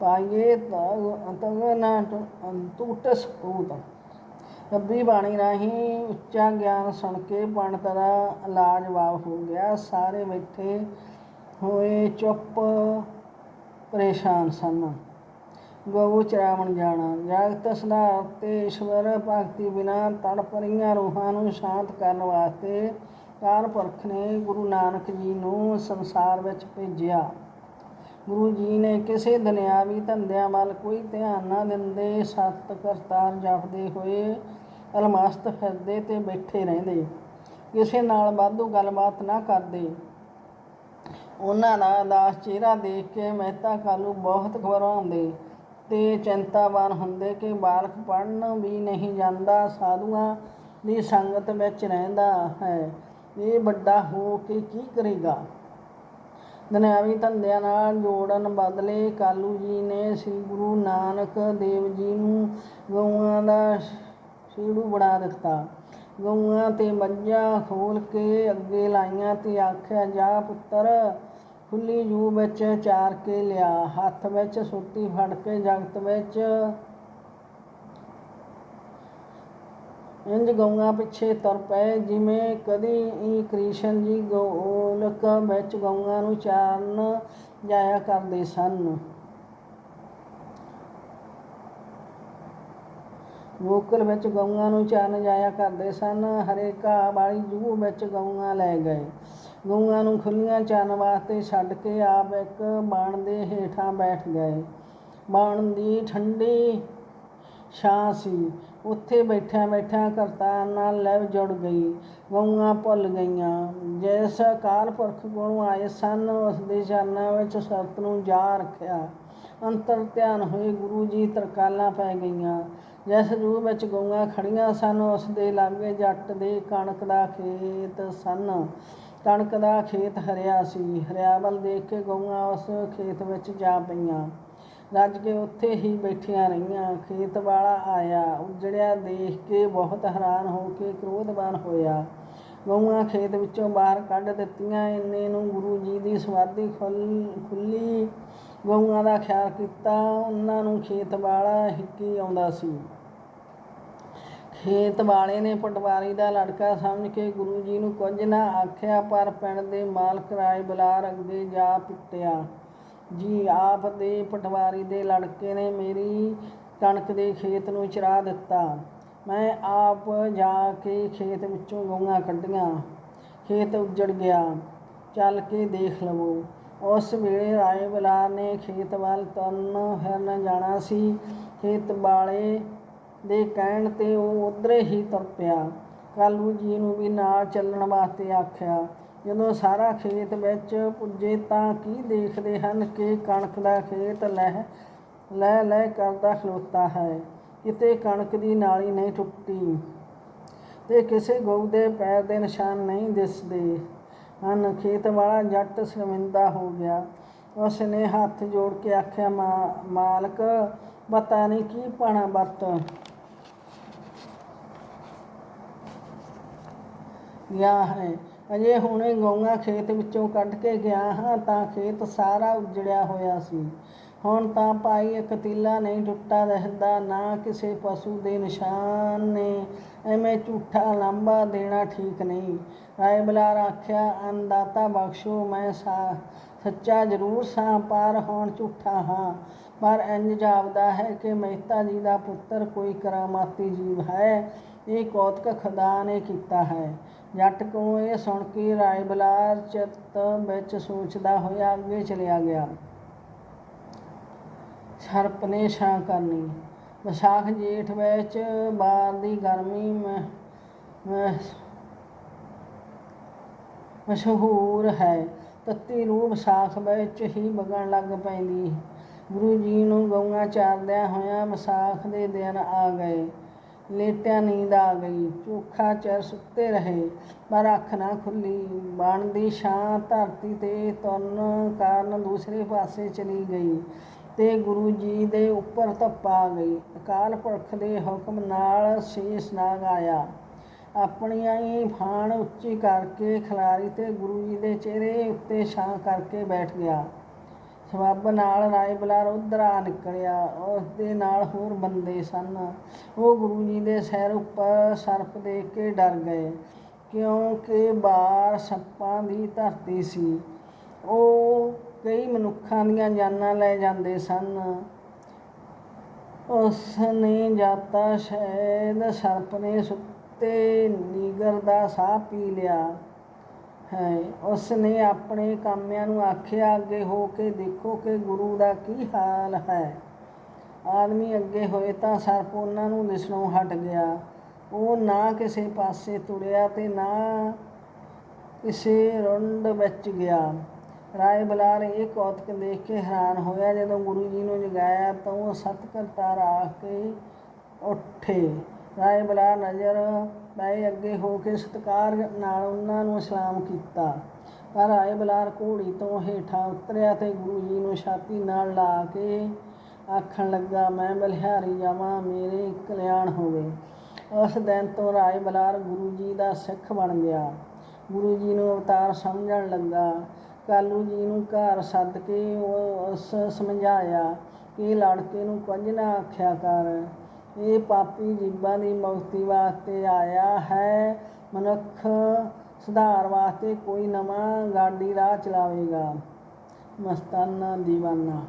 ਪਾਈਏ ਤਗ ਤਗ ਨਾ ਟੁੱਟ ਸੂਤ ਰੱਬੀ ਬਾਣੀ ਰਾਹੀਂ ਉੱਚਾ ਗਿਆਨ ਸੁਣ ਕੇ ਪੰਡਤ ਦਾ ਲਾਜਵਾਬ ਹੋ ਗਿਆ। ਸਾਰੇ ਬੈਠੇ ਹੋਏ ਚੁੱਪ ਪਰੇਸ਼ਾਨ ਸਨ। ਗਊ ਚਰਾਵਣ ਜਾਣਾ। ਜਾਗਤ ਸੁਧਾਰ ਤੇ ਈਸ਼ਵਰ ਭਗਤੀ ਬਿਨਾ ਤੜਪ ਰਹੀਆਂ ਰੂਹਾਂ ਨੂੰ ਸ਼ਾਂਤ ਕਰਨ ਵਾਸਤੇ ਕਾਲ ਪੁਰਖ ਨੇ ਗੁਰੂ ਨਾਨਕ ਜੀ ਨੂੰ ਸੰਸਾਰ ਵਿੱਚ ਭੇਜਿਆ। ਗੁਰੂ ਜੀ ਨੇ ਕਿਸੇ ਦੁਨਿਆਵੀ ਧੰਦਿਆਂ ਵੱਲ ਕੋਈ ਧਿਆਨ ਨਾ ਦਿੰਦੇ, ਸਤ ਕਰਤਾਰ ਜਪਦੇ ਹੋਏ ਅਲਮਸਤ ਫਿਰਦੇ ਤੇ ਬੈਠੇ ਰਹਿੰਦੇ। ਕਿਸੇ ਨਾਲ ਵਾਧੂ ਗੱਲਬਾਤ ਨਾ ਕਰਦੇ। ਉਹਨਾਂ ਦਾ ਉਦਾਸ ਚਿਹਰਾ ਦੇਖ ਕੇ ਮਹਿਤਾ ਕਾਲੂ ਬਹੁਤ ਘਬਰਾਉਂਦੇ ਤੇ ਚਿੰਤਾਵਾਨ ਹੁੰਦੇ ਕਿ ਬਾਲਕ ਪੜਨ ਵੀ ਨਹੀਂ ਜਾਂਦਾ, ਸਾਧੂਆਂ ਦੀ ਸੰਗਤ ਵਿੱਚ ਰਹਿੰਦਾ ਹੈ। ਇਹ ਵੱਡਾ ਹੋ ਕੇ ਕੀ ਕਰੇਗਾ? ਦੁਨਿਆਵੀ ਧੰਦਿਆਂ ਨਾਲ ਜੋੜਨ ਬਦਲੇ ਕਾਲੂ ਜੀ ਨੇ ਸ੍ਰੀ ਗੁਰੂ ਨਾਨਕ ਦੇਵ ਜੀ ਨੂੰ ਗਊਆਂ ਦਾ ਸ਼ੀੜੂ ਬਣਾ ਦਿੱਤਾ। ਗਊਆਂ ਤੇ ਮੱਝਾਂ ਖੋਲ ਕੇ ਅੱਗੇ ਲਾਈਆਂ ਤੇ ਆਖਿਆ, ਜਾ ਪੁੱਤਰ ਖੁੱਲੀ ਜੂ ਵਿੱਚ ਚਾਰ ਕੇ ਲਿਆ, ਹੱਥ ਵਿੱਚ ਸੋਟੀ ਫੜ ਕੇ ਜਗਤ ਵਿੱਚ। ਇੰਜ ਗਊਆਂ ਪਿੱਛੇ ਤੁਰ ਪਏ, ਜਿਵੇਂ ਕਦੀ ਹੀ ਕ੍ਰਿਸ਼ਨ ਜੀ ਗੋਲਕ ਵਿੱਚ ਗਊਆਂ ਨੂੰ ਚਾਰਨ ਜਾਇਆ ਕਰਦੇ ਸਨ। ਗੋਕਲ ਵਿੱਚ ਗਊਆਂ ਨੂੰ ਚਾਰਨ ਜਾਇਆ ਕਰਦੇ ਸਨ ਹਰੇ ਘਾਹ ਵਾਲੀ ਜੂ ਵਿੱਚ ਗਊਆਂ ਲੈ ਗਏ। ਗਊਆਂ ਨੂੰ ਖੁੱਲੀਆਂ ਚਰਨ ਵਾਸਤੇ ਛੱਡ ਕੇ ਆਪ ਇੱਕ ਬਾਣ ਦੇ ਹੇਠਾਂ ਬੈਠ ਗਏ। ਬਾਣ ਦੀ ਠੰਡੀ ਛਾਂ ਸੀ। ਉੱਥੇ ਬੈਠਿਆਂ ਬੈਠਿਆਂ ਕਰਤਾਰ ਨਾਲ ਲੈਵ ਜੁੜ ਗਈ। ਗਊਆਂ ਭੁੱਲ ਗਈਆਂ। ਜਿਸ ਅਕਾਲ ਪੁਰਖ ਕੋਲੋਂ ਆਏ ਸਨ ਉਸ ਦੇ ਚਰਨਾਂ ਵਿੱਚ ਸਰਤ ਨੂੰ ਜਾ ਰੱਖਿਆ। ਅੰਤਰ ਧਿਆਨ ਹੋਏ ਗੁਰੂ ਜੀ ਤਰਕਾਲਾਂ ਪੈ ਗਈਆਂ। ਜਿਸ ਰੂਹ ਵਿੱਚ ਗਊਆਂ ਖੜੀਆਂ ਸਨ ਉਸ ਦੇ ਲਾਗੇ ਜੱਟ ਦੇ ਕਣਕ ਦਾ ਖੇਤ ਸਨ। ਕਣਕ ਦਾ ਖੇਤ ਹਰਿਆ ਸੀ ਹਰਿਆਵਲ ਦੇਖ ਕੇ ਗਊਆਂ ਉਸ ਖੇਤ ਵਿੱਚ ਜਾ ਪਈਆਂ। ਰੱਜ ਕੇ ਉੱਥੇ ਹੀ ਬੈਠੀਆਂ ਰਹੀਆਂ। ਖੇਤ ਵਾਲਾ ਆਇਆ, ਉਜੜਿਆ ਦੇਖ ਕੇ ਬਹੁਤ ਹੈਰਾਨ ਹੋ ਕੇ ਕ੍ਰੋਧਵਾਨ ਹੋਇਆ। ਗਊਆਂ ਖੇਤ ਵਿੱਚੋਂ ਬਾਹਰ ਕੱਢ ਦਿੱਤੀਆਂ। ਇੰਨੇ ਨੂੰ ਗੁਰੂ ਜੀ ਦੀ ਸਮਾਧੀ ਖੁੱਲ, ਖੁੱਲੀ ਗਊਆਂ ਦਾ ਖਿਆਲ ਕੀਤਾ। ਉਹਨਾਂ ਨੂੰ ਖੇਤ ਵਾਲਾ ਹਿੱਕੀ ਆਉਂਦਾ ਸੀ। ਖੇਤ ਵਾਲੇ ਨੇ ਪਟਵਾਰੀ ਦਾ ਲੜਕਾ ਸਮਝ ਕੇ ਗੁਰੂ ਜੀ ਨੂੰ ਕੁਝ ਨਾ ਆਖਿਆ, ਪਰ ਪਿੰਡ ਦੇ ਮਾਲਕ ਰਾਏ ਬਲਾਰ ਅੱਗੇ ਜਾ ਪਿੱਟਿਆ। ਜੀ, ਆਪ ਦੇ ਪਟਵਾਰੀ ਦੇ ਲੜਕੇ ਨੇ ਮੇਰੀ ਕਣਕ ਦੇ ਖੇਤ ਨੂੰ ਚਰਾ ਦਿੱਤਾ। ਮੈਂ ਆਪ ਜਾ ਕੇ ਖੇਤ ਵਿੱਚੋਂ ਗਊਆਂ ਕੱਢੀਆਂ। ਖੇਤ ਉੱਜੜ ਗਿਆ। ਚੱਲ ਕੇ ਦੇਖ ਲਵੋ। ਉਸ ਵੇਲੇ ਰਾਏ ਬਲਾਰ ਨੇ ਖੇਤ ਵੱਲ ਤੁਰਨ ਫਿਰਨ ਜਾਣਾ ਸੀ। ਖੇਤ ਵਾਲੇ ਦੇ ਕਹਿਣ ਤੇ ਉਹ ਉਧਰੇ ਹੀ ਤੁਰ ਪਿਆ। ਕਾਲੂ ਜੀ ਨੂੰ ਵੀ ਨਾਲ ਚੱਲਣ ਵਾਸਤੇ ਆਖਿਆ, ਜਦੋਂ ਸਾਰਾ ਖੇਤ ਵਿੱਚ ਪੁੱਜੇ ਤਾਂ ਕੀ ਦੇਖਦੇ ਹਨ ਕਿ ਕਣਕ ਦਾ ਖੇਤ ਲਹਿ ਲੈ ਲੈ ਕਰਦਾ ਖਲੋਤਾ ਹੈ। ਕਿਤੇ ਕਣਕ ਦੀ ਨਾਲੀ ਨਹੀਂ ਟੁੱਟੀ ਤੇ ਕਿਸੇ ਗਊ ਦੇ ਪੈਰ ਦੇ ਨਿਸ਼ਾਨ ਨਹੀਂ ਦਿਸਦੇ ਹਨ। ਖੇਤ ਵਾਲਾ ਜੱਟ ਸ਼ਰਮਿੰਦਾ ਹੋ ਗਿਆ। ਉਸ ਨੇ ਹੱਥ ਜੋੜ ਕੇ ਆਖਿਆ, "ਮਾ- ਮਾਲਕ, ਪਤਾ ਨਹੀਂ ਕੀ ਪਾਣਾ ਵਰਤ ਗਿਆ ਹੈ? ਅਜੇ ਹੁਣੇ ਗਊਆਂ ਖੇਤ ਵਿੱਚੋਂ ਕੱਢ ਕੇ ਗਿਆ ਹਾਂ ਤਾਂ ਖੇਤ ਸਾਰਾ ਉਜੜਿਆ ਹੋਇਆ ਸੀ। ਹੁਣ ਤਾਂ ਭਾਈ ਇੱਕ ਤੀਲਾ ਨਹੀਂ ਟੁੱਟਾ ਰਹਿੰਦਾ, ਨਾ ਕਿਸੇ ਪਸ਼ੂ ਦੇ ਨਿਸ਼ਾਨ ਨੇ। ਐਵੇਂ ਝੂਠਾ ਲਾਂਭਾ ਦੇਣਾ ਠੀਕ ਨਹੀਂ। ਰਾਏ ਬਲਾਰ ਆਖਿਆ ਅੰਦਾਤਾ ਬਖਸ਼ੋ, ਮੈਂ ਸਾ ਸੱਚਾ ਜ਼ਰੂਰ ਸਾਂ, ਪਰ ਹੁਣ ਝੂਠਾ ਹਾਂ। ਪਰ ਇੰਜ ਜਾਪਦਾ ਹੈ ਕਿ ਮਹਿਤਾ ਜੀ ਦਾ ਪੁੱਤਰ ਕੋਈ ਕਰਾਮਾਤੀ ਜੀਵ ਹੈ। ਇਹ ਕੌਤਕ ਖੁਦਾ ਨੇ ਕੀਤਾ ਹੈ। ਜੱਟ ਕੋਲੋਂ ਇਹ ਸੁਣ ਕੇ ਰਾਏ ਬਲਾਰ ਚਿੱਤ ਵਿੱਚ ਸੋਚਦਾ ਹੋਇਆ ਅੱਗੇ ਚਲਿਆ ਗਿਆ। ਸਰਪ ਨੇ ਛਾਂ ਕਰਨੀ। ਵਿਸਾਖ ਜੇਠ ਵਿੱਚ ਬਾਹਰ ਦੀ ਗਰਮੀ ਮ- ਮਸ਼ਹੂਰ ਹੈ। ਤੱਤੀ ਰੂਹ ਵਿਸਾਖ ਵਿੱਚ ਹੀ ਵਗਣ ਲੱਗ ਪੈਂਦੀ। ਗੁਰੂ ਜੀ ਨੂੰ ਗਊਆਂ ਚਾਰਦਿਆਂ ਹੋਇਆਂ ਵਿਸਾਖ ਦੇ ਦਿਨ ਆ ਗਏ। ਲੇਟਿਆ ਨੀਂਦ ਆ ਗਈ। ਚੋਖਾ ਚਿਰ ਸੁੱਤੇ ਰਹੇ। ਪਰ ਅੱਖ ਨਾ ਖੁੱਲੀ। ਬਣ ਦੀ ਛਾਂ ਧਰਤੀ ਤੇ ਤੁਰਨ ਕਾਰਨ ਦੂਸਰੇ ਪਾਸੇ ਚਲੀ ਗਈ ਤੇ ਗੁਰੂ ਜੀ ਦੇ ਉੱਪਰ ਧੱਪਾ ਆ ਗਈ। ਅਕਾਲ ਪੁਰਖ ਦੇ ਹੁਕਮ ਨਾਲ ਸ਼ੀਸ਼ ਨਾਗ ਆਇਆ। ਆਪਣੀਆਂ ਹੀ ਫਾਣ ਉੱਚੀ ਕਰਕੇ ਖਿਲਾਰੀ ਤੇ ਗੁਰੂ ਜੀ ਦੇ ਚਿਹਰੇ ਉੱਤੇ ਛਾਂ ਕਰਕੇ ਬੈਠ ਗਿਆ। ਸਬੱਬ ਨਾਲ ਰਾਏ ਬਲਾਰ ਉਧਰ ਆ ਨਿਕਲਿਆ। ਉਸ ਦੇ ਨਾਲ ਹੋਰ ਬੰਦੇ ਸਨ। ਉਹ ਗੁਰੂ ਜੀ ਦੇ ਸਿਰ ਉੱਪਰ ਸਰਪ ਦੇਖ ਕੇ ਡਰ ਗਏ। ਕਿਉਂਕਿ ਬਾਹਰ ਸੱਪਾਂ ਦੀ ਧਰਤੀ ਸੀ। ਉਹ ਕਈ ਮਨੁੱਖਾਂ ਦੀਆਂ ਜਾਨਾਂ ਲੈ ਜਾਂਦੇ ਸਨ। ਉਸ ਨੇ ਜਾਤਾ ਸ਼ਾਇਦ ਸਰਪ ਨੇ ਸੁੱਤੇ ਨੀਗਰ ਦਾ ਸਾਹ ਪੀ ਲਿਆ। ਹੈ। ਉਸ ਨੇ ਆਪਣੇ ਕਾਮਿਆਂ ਨੂੰ ਆਖਿਆ, ਅੱਗੇ ਹੋ ਕੇ ਦੇਖੋ ਕਿ ਗੁਰੂ ਦਾ ਕੀ ਹਾਲ ਹੈ। ਆਦਮੀ ਅੱਗੇ ਹੋਏ ਤਾਂ ਸਰਪ ਉਹਨਾਂ ਨੂੰ ਦਿਸਣੋਂ ਹਟ ਗਿਆ। ਉਹ ਨਾ ਕਿਸੇ ਪਾਸੇ ਤੁਰਿਆ ਤੇ ਨਾ ਕਿਸੇ ਰੁੰਡ ਵਿੱਚ ਗਿਆ। ਰਾਏ ਬਲਾਰ ਇਹ ਕੌਤਕ ਦੇਖ ਕੇ ਹੈਰਾਨ ਹੋਇਆ, ਜਦੋਂ ਗੁਰੂ ਜੀ ਨੂੰ ਜਗਾਇਆ ਤਾਂ ਉਹ ਸਤਿ ਕਰਤਾਰ ਆ ਕੇ ਉੱਠੇ। ਰਾਏ ਬਲਾਰ ਨਜ਼ਰ ਪਏ ਅੱਗੇ ਹੋ ਕੇ ਸਤਿਕਾਰ ਨਾਲ ਉਹਨਾਂ ਨੂੰ ਸਲਾਮ ਕੀਤਾ। ਪਰ ਰਾਏ ਬਲਾਰ ਘੋੜੀ ਤੋਂ ਹੇਠਾਂ ਉਤਰਿਆ ਤੇ ਗੁਰੂ ਜੀ ਨੂੰ ਛਾਤੀ ਨਾਲ ਲਾ ਕੇ ਆਖਣ ਲੱਗਾ, ਮੈਂ ਬਲਿਹਾਰੀ ਜਾਵਾਂ, ਮੇਰੇ ਕਲਿਆਣ ਹੋਵੇ। ਉਸ ਦਿਨ ਤੋਂ ਰਾਏ ਬਲਾਰ ਗੁਰੂ ਜੀ ਦਾ ਸਿੱਖ ਬਣ ਗਿਆ। ਗੁਰੂ ਜੀ ਨੂੰ ਅਵਤਾਰ ਸਮਝਣ ਲੱਗਾ। ਕਾਲੂ ਜੀ ਨੂੰ ਘਰ ਸੱਦ ਕੇ ਉਸ ਸਮਝਾਇਆ ਕਿ ਲੜਕੇ ਨੂੰ ਕੁਝ ਨਾ ਆਖਿਆ ਕਰ। ਇਹ ਪਾਪੀ ਜੀਵਾਂ ਦੀ ਮੁਕਤੀ ਵਾਸਤੇ ਆਇਆ ਹੈ। ਮਨੁੱਖ ਸੁਧਾਰ ਵਾਸਤੇ ਕੋਈ ਨਵਾਂ ਗਾਡੀ ਰਾਹ ਚਲਾਵੇਗਾ। ਮਸਤਾਨਾ ਦੀਵਾਨਾ।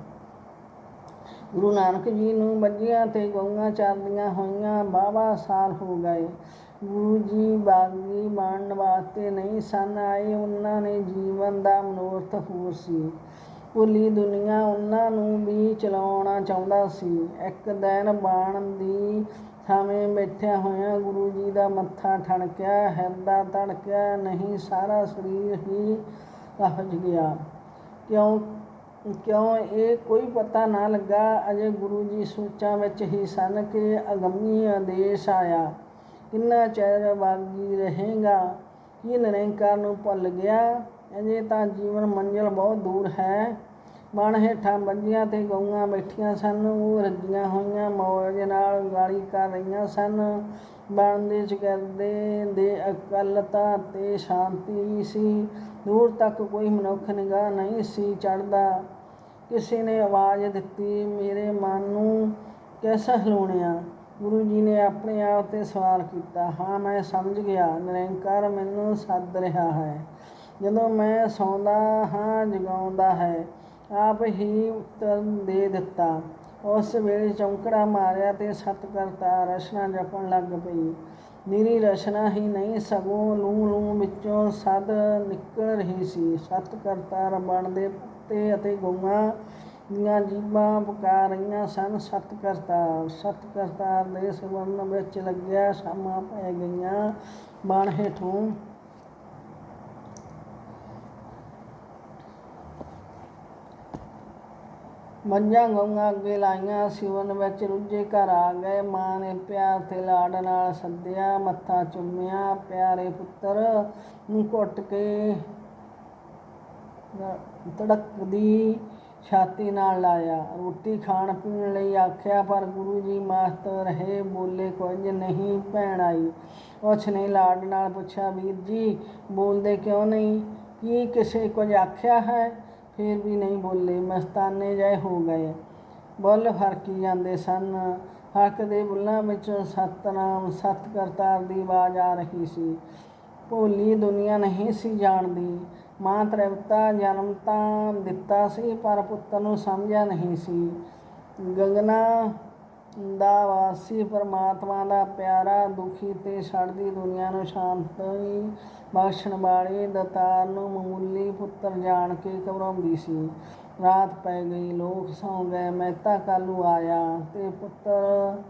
ਗੁਰੂ ਨਾਨਕ ਜੀ ਨੂੰ ਬੱਜੀਆਂ ਤੇ ਗਊਆਂ ਚਾਰਦੀਆਂ ਹੋਈਆਂ ਬਾਵਾ ਸਾਲ ਹੋ ਗਏ। ਗੁਰੂ ਜੀ ਬਾਗੀ ਬਣਨ ਵਾਸਤੇ ਨਹੀਂ ਸਨ ਆਏ। ਉਹਨਾਂ ਨੇ ਜੀਵਨ ਦਾ ਮਨੋਰਥ ਹੋਰ ਸੀ। ਭੁੱਲੀ ਦੁਨੀਆ ਉਹਨਾਂ ਨੂੰ ਵੀ ਚਲਾਉਣਾ ਚਾਹੁੰਦਾ ਸੀ। ਇੱਕ ਦਿਨ ਬਾਣ ਦੀ ਸਾਵੇਂ ਬੈਠਿਆਂ ਹੋਇਆ ਗੁਰੂ ਜੀ ਦਾ ਮੱਥਾ ਠਣਕਿਆ, ਹਿਰਦਾ ਧੜਕਿਆ, ਨਹੀਂ ਸਾਰਾ ਸਰੀਰ ਹੀ ਹੱਜ ਗਿਆ। ਕਿਉਂ ਕਿਉਂ ਇਹ ਕੋਈ ਪਤਾ ਨਾ ਲੱਗਾ, ਅਜੇ ਗੁਰੂ ਜੀ ਸੋਚਾਂ ਵਿੱਚ ਹੀ ਸਨ ਕਿ ਅਗੰਮੀ ਆਦੇਸ਼ ਆਇਆ। ਕਿੰਨਾ ਚਿਰ ਬਾਗੀ ਰਹੇਗਾ, ਕੀ ਨਿਰੰਕਾਰ ਨੂੰ ਭੁੱਲ ਗਿਆ? ਅਜੇ ਤਾਂ ਜੀਵਨ ਮੰਜ਼ਿਲ ਬਹੁਤ ਦੂਰ ਹੈ। ਬਣ ਹੇਠਾਂ ਬੰਜੀਆਂ ਤੇ ਗਊਆਂ ਬੈਠੀਆਂ ਸਨ, ਉਹ ਰੱਜੀਆਂ ਹੋਈਆਂ ਮੌਜ ਨਾਲ ਗਾਲੀ ਕਰ ਰਹੀਆਂ ਸਨ। ਬਣ ਦੇ ਚਗਰਦੇ ਦੇ ਅਕਲਤਾ ਤੇ ਸ਼ਾਂਤੀ ਸੀ। ਦੂਰ ਤੱਕ ਕੋਈ ਮਨੁੱਖ ਨਿਗਾਹ ਨਹੀਂ ਸੀ ਚੜਦਾ ਕਿਸੇ ਨੇ ਆਵਾਜ਼ ਦਿੱਤੀ, ਮੇਰੇ ਮਨ ਨੂੰ ਕੈਸਾ ਹਿਲਾਉਣਿਆ? ਗੁਰੂ ਜੀ ਨੇ ਆਪਣੇ ਆਪ ਤੇ ਸਵਾਲ ਕੀਤਾ। ਹਾਂ, ਮੈਂ ਸਮਝ ਗਿਆ। ਨਿਰੰਕਾਰ ਮੈਨੂੰ ਸੱਦ ਰਿਹਾ ਹੈ। ਜਦੋਂ ਮੈਂ ਸੌਂਦਾ ਹਾਂ, ਜਗਾਉਂਦਾ ਹੈ, ਆਪ ਹੀ ਉੱਤਰ ਦੇ ਦਿੱਤਾ। ਉਸ ਵੇਲੇ ਚੌਂਕੜਾ ਮਾਰਿਆ ਤੇ ਸਤ ਕਰਤਾ ਰਸਨਾ ਜਪਣ ਲੱਗ ਪਈ। ਨਿਰੀ ਰਸਨਾ ਹੀ ਨਹੀਂ, ਸਗੋਂ ਲੂ ਲੂ ਵਿੱਚੋਂ ਸਦ ਨਿਕਲ ਰਹੀ ਸੀ। ਸਤ ਕਰਤਾ ਰਬਣ ਦੇ ਪੱਤੇ ਅਤੇ ਗਊਆਂ ਦੀਆਂ ਜੀਬਾਂ ਪੁਕਾਰ ਰਹੀਆਂ ਸਨ। ਸਤ ਕਰਤਾ ਸਤ ਕਰਤਾ ਦੇ ਸਵਰਨ ਵਿੱਚ ਲੱਗਿਆ, ਸ਼ਾਮਾਂ ਪੈ ਗਈਆਂ। ਬਾਣ ਹੇਠੋਂ ਮੱਝਾਂ ਗਊਆਂ ਅੱਗੇ ਲਾਈਆਂ, ਸਿਵਨ ਵਿੱਚ ਰੁੱਝੇ ਘਰ ਆ ਗਏ। ਮਾਂ ਨੇ ਪਿਆਰ ਤੇ ਲਾਡ ਨਾਲ ਸੱਦਿਆ, ਮੱਥਾ ਚੁੰਮਿਆ। ਪਿਆਰੇ ਪੁੱਤਰ ਨੂੰ ਘੁੱਟ ਕੇ ਤੜਕਦੀ ਛਾਤੀ ਨਾਲ ਲਾਇਆ। ਰੋਟੀ ਖਾਣ ਪੀਣ ਲਈ ਆਖਿਆ, ਪਰ ਗੁਰੂ ਜੀ ਮਸਤ ਰਹੇ, ਬੋਲੇ ਕੁਝ ਨਹੀਂ ਭੈਣ ਆਈ। ਉਸ ਨੇ ਲਾਡ ਨਾਲ ਪੁੱਛਿਆ, ਵੀਰ ਜੀ, ਬੋਲਦੇ ਕਿਉਂ ਨਹੀਂ? ਕੀ ਕਿਸੇ ਕੁਝ ਆਖਿਆ ਹੈ? ਫਿਰ ਵੀ ਨਹੀਂ ਬੋਲੇ, ਮਸਤਾਨੇ ਜਿਹੇ ਹੋ ਗਏ। ਬੁੱਲ ਫਰਕੀ ਜਾਂਦੇ ਸਨ। ਹੱਕ ਦੇ ਬੁੱਲਾਂ ਵਿੱਚੋਂ ਸਤਨਾਮ ਸਤ ਕਰਤਾਰ ਦੀ ਆਵਾਜ਼ ਆ ਰਹੀ ਸੀ। ਭੋਲੀ ਦੁਨੀਆ ਨਹੀਂ ਸੀ ਜਾਣਦੀ। ਮਾਂ ਤ੍ਰਿਵਤਾ ਜਨਮ ਤਾਂ ਦਿੱਤਾ ਸੀ, ਪਰ ਪੁੱਤਰ ਨੂੰ ਸਮਝਿਆ ਨਹੀਂ ਸੀ। ਗੰਗਨਾ ਦਾ ਵਾਸੀ ਪਰਮਾਤਮਾ ਦਾ ਪਿਆਰਾ, ਦੁਖੀ ਤੇ ਛੜਦੀ ਦੁਨੀਆ ਨੂੰ ਸ਼ਾਂਤੀ ਬਖਸ਼ਣ ਵਾਲੀ ਦਤਾਰ ਨੂੰ ਮਾਮੂਲੀ ਪੁੱਤਰ ਜਾਣ ਕੇ ਘਬਰਾਉਂਦੀ ਸੀ। ਰਾਤ ਪੈ ਗਈ, ਲੋਕ ਸੌਂ ਗਏ ਮਹਿਤਾ ਕਾਲੂ ਆਇਆ ਤੇ ਪੁੱਤਰ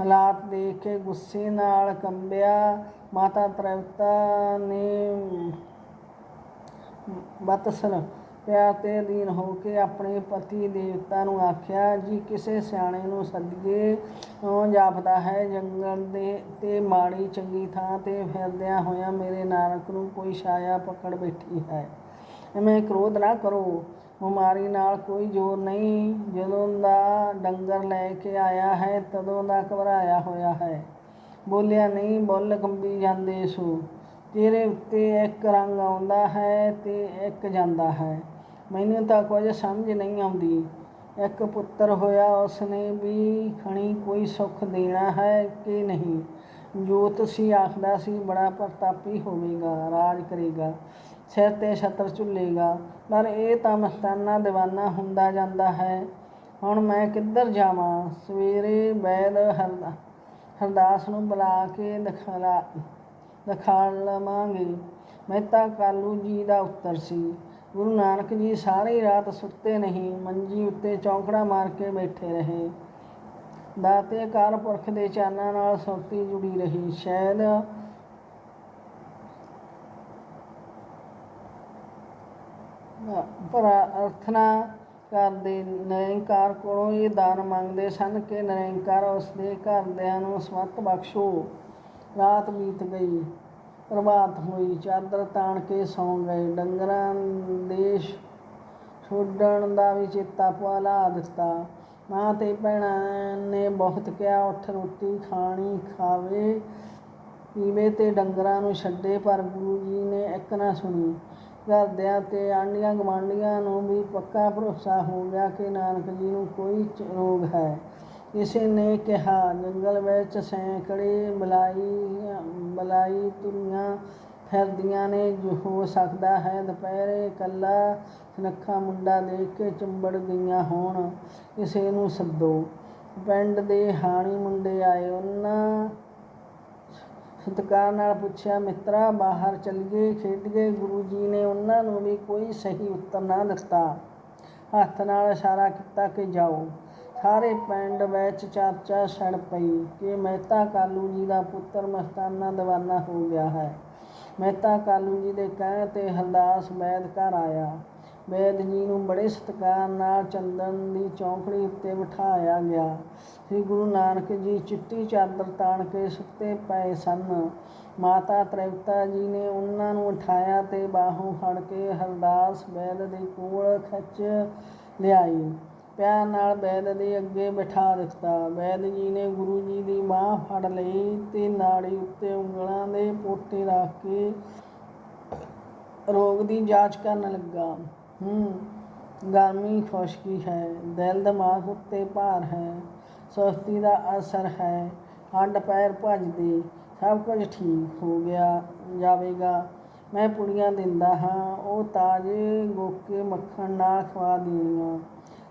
ਹਾਲਾਤ ਦੇਖ ਕੇ ਗੁੱਸੇ ਨਾਲ ਕੰਬਿਆ। ਮਾਤਾ ਤ੍ਰਿਵਤਾ ਨੇ ਬਤਸਰ ਪਿਆਰ ਤੇ ਅਧੀਨ ਹੋ ਕੇ ਆਪਣੇ ਪਤੀ ਦੇਵਤਾ ਨੂੰ ਆਖਿਆ, ਜੀ ਕਿਸੇ ਸਿਆਣੇ ਨੂੰ ਸੱਦੀਏ, ਉਹ ਜਾਪਦਾ ਹੈ, ਜੰਗਲ ਦੇ ਤੇ ਮਾੜੀ ਚੰਗੀ ਥਾਂ ਤੇ ਫਿਰਦਿਆਂ ਹੋਇਆਂ ਮੇਰੇ ਨਾਨਕ ਨੂੰ ਕੋਈ ਛਾਇਆ ਪਕੜ ਬੈਠੀ ਹੈ। ਐਵੇਂ ਕ੍ਰੋਧ ਨਾ ਕਰੋ, ਬਿਮਾਰੀ ਨਾਲ ਕੋਈ ਜ਼ੋਰ ਨਹੀਂ। ਜਦੋਂ ਦਾ ਡੰਗਰ ਲੈ ਕੇ ਆਇਆ ਹੈ, ਤਦੋਂ ਦਾ ਘਬਰਾਇਆ ਹੋਇਆ ਹੈ। ਬੋਲਿਆ, ਨਹੀਂ, ਬੁੱਲ ਕੰਬੀ ਜਾਂਦੇ ਸੋ। ਤੇਰੇ ਉੱਤੇ ਇੱਕ ਰੰਗ ਆਉਂਦਾ ਹੈ ਤੇ ਇੱਕ ਜਾਂਦਾ ਹੈ। ਮੈਨੂੰ ਤਾਂ ਕੁਝ ਸਮਝ ਨਹੀਂ ਆਉਂਦੀ। ਇੱਕ ਪੁੱਤਰ ਹੋਇਆ, ਉਸਨੇ ਵੀ ਖਣੀ ਕੋਈ ਸੁੱਖ ਦੇਣਾ ਹੈ ਕਿ ਨਹੀਂ? ਜੋਤ ਸੀ, ਆਖਦਾ ਸੀ, ਬੜਾ ਪ੍ਰਤਾਪੀ ਹੋਵੇਗਾ, ਰਾਜ ਕਰੇਗਾ, ਸਿਰ ਤੇ ਛਤਰ ਝੁੱਲੇਗਾ, ਪਰ ਇਹ ਤਾਂ ਮਸਤਾਨਾ ਦੀਵਾਨਾ ਹੁੰਦਾ ਜਾਂਦਾ ਹੈ। ਹੁਣ ਮੈਂ ਕਿੱਧਰ ਜਾਵਾਂ? ਸਵੇਰੇ ਬੈਦ ਹਰਦਾ, ਹਰਦਾਸ ਨੂੰ ਬੁਲਾ ਕੇ ਦਿਖਾਲਾ ਦਿਖਾ ਲਵਾਂਗੇ। ਮਹਿਤਾ ਕਾਲੂ ਜੀ ਦਾ ਉੱਤਰ ਸੀ। ਗੁਰੂ ਨਾਨਕ ਜੀ ਸਾਰੀ ਰਾਤ ਸੁੱਤੇ ਨਹੀਂ, ਮੰਜੀ ਉੱਤੇ ਚੌਂਕੜਾ ਮਾਰ ਕੇ ਬੈਠੇ ਰਹੇ। ਦਾਤੇ ਅਕਾਲ ਪੁਰਖ ਦੇ ਚਾਨਾਂ ਨਾਲ ਸੁਰਤੀ ਜੁੜੀ ਰਹੀ। ਸ਼ਾਇਦ ਪ੍ਰਾਰਥਨਾ ਕਰਦੇ ਨਿਰੰਕਾਰ ਕੋਲੋਂ ਇਹ ਦਾਨ ਮੰਗਦੇ ਸਨ ਕਿ ਨਿਰੰਕਾਰ ਉਸ ਦੇ ਘਰਦਿਆਂ ਨੂੰ ਸਮਤ ਬਖਸ਼ੋ। ਰਾਤ ਬੀਤ ਗਈ। ਪ੍ਰਭਾਤ ਹੋਈ। ਚਾਦਰ ਤਾਣ ਕੇ ਸੌਂ ਗਏ। ਡੰਗਰਾਂ ਦੇ ਛੋਡਣ ਦਾ ਵੀ ਚੇਤਾ ਪੁਆਲਾ ਦਿੱਤਾ। ਮਾਂ ਤੇ ਭੈਣਾਂ ਨੇ ਬਹੁਤ ਕਿਹਾ, ਉੱਠ, ਰੋਟੀ ਖਾਣੀ ਖਾਵੇ। ਪੀਵੇ ਤੇ ਡੰਗਰਾਂ ਨੂੰ ਛੱਡੇ। ਪਰ ਗੁਰੂ ਜੀ ਨੇ ਇੱਕ ਨਾ ਸੁਣੀ। ਘਰਦਿਆਂ ਤੇ ਆਂਢੀਆਂ ਗਵਾਂਢੀਆਂ ਨੂੰ ਵੀ ਪੱਕਾ ਭਰੋਸਾ ਹੋ ਗਿਆ ਕਿ ਨਾਨਕ ਜੀ ਨੂੰ ਕੋਈ ਰੋਗ ਹੈ। ਕਿਸੇ ਨੇ ਕਿਹਾ ਜੰਗਲ ਵਿੱਚ ਸੈਂਕੜੇ ਮਲਾਈ ਮਲਾਈ ਤੁਰੀਆਂ ਫਿਰਦੀਆਂ ਨੇ, ਜੋ ਹੋ ਸਕਦਾ ਹੈ ਦੁਪਹਿਰੇ ਕੱਲਾ ਸੁਨੱਖਾ ਮੁੰਡਾ ਦੇਖ ਕੇ ਚੰਬੜ ਗਈਆਂ ਹੋਣ। ਕਿਸੇ ਨੂੰ ਸੱਦੋ। ਪਿੰਡ ਦੇ ਹਾਣੀ ਮੁੰਡੇ ਆਏ। ਉਹਨਾਂ ਸਤਿਕਾਰ ਨਾਲ ਪੁੱਛਿਆ, ਮਿੱਤਰਾ, ਬਾਹਰ ਚੱਲੀਏ, ਖੇਡੀਏ? ਗੁਰੂ ਜੀ ਨੇ ਉਹਨਾਂ ਨੂੰ ਵੀ ਕੋਈ ਸਹੀ ਉੱਤਰ ਨਾ ਦਿੱਤਾ। ਹੱਥ ਨਾਲ ਇਸ਼ਾਰਾ ਕੀਤਾ ਕਿ ਜਾਓ। ਸਾਰੇ ਪਿੰਡ ਵਿੱਚ ਚਰਚਾ ਛੜ ਪਈ ਕਿ ਮਹਿਤਾ ਕਾਲੂ ਜੀ ਦਾ ਪੁੱਤਰ ਮਸਤਾਨਾ ਦੀਵਾਨਾ ਹੋ ਗਿਆ ਹੈ। ਮਹਿਤਾ ਕਾਲੂ ਜੀ ਦੇ ਕਹਿਣ ਤੇ ਹਰਦਾਸ ਵੈਦ ਘਰ ਆਇਆ। ਵੈਦ ਜੀ ਨੂੰ ਬੜੇ ਸਤਿਕਾਰ ਨਾਲ ਚੰਦਨ ਦੀ ਚੌਂਕੜੀ ਉੱਤੇ ਬਿਠਾਇਆ ਗਿਆ। ਸ੍ਰੀ ਗੁਰੂ ਨਾਨਕ ਜੀ ਚਿੱਟੀ ਚਾਦਰ ਤਾਣ ਕੇ ਸੁੱਤੇ ਪਏ ਸਨ। ਮਾਤਾ ਤ੍ਰਿਪਤਾ ਜੀ ਨੇ ਉਹਨਾਂ ਨੂੰ ਉਠਾਇਆ ਤੇ ਬਾਹੋਂ ਫੜ ਕੇ ਹਰਦਾਸ ਵੈਦ ਦੇ ਕੋਲ ਖਿੱਚ ਲਿਆਈ। ਪਿਆਰ ਨਾਲ ਵੈਦ ਦੇ ਅੱਗੇ ਬਿਠਾ ਦਿੱਤਾ। ਵੈਦ ਜੀ ਨੇ ਗੁਰੂ ਜੀ ਦੀ ਬਾਹ ਫੜ ਲਈ ਤੇ ਨਾੜੀ ਉੱਤੇ ਉਂਗਲਾਂ ਦੇ ਪੋਟੇ ਰੱਖ ਕੇ ਰੋਗ ਦੀ ਜਾਂਚ ਕਰਨ ਲੱਗਾ। ਹੂੰ, ਗਰਮੀ ਖੁਸ਼ਕੀ ਹੈ, ਦਿਲ ਦਿਮਾਗ ਉੱਤੇ ਭਾਰ ਹੈ, ਸੁਸਤੀ ਦਾ ਅਸਰ ਹੈ, ਹੱਡ ਪੈਰ ਭੱਜਦੇ, ਸਭ ਕੁਝ ਠੀਕ ਹੋ ਗਿਆ, ਜਾਵੇਗਾ। ਮੈਂ ਪੁੜੀਆਂ ਦਿੰਦਾ ਹਾਂ, ਉਹ ਤਾਜ਼ੇ ਗੋਕੇ ਮੱਖਣ ਨਾਲ ਖਵਾ ਦੇਣੀਆਂ।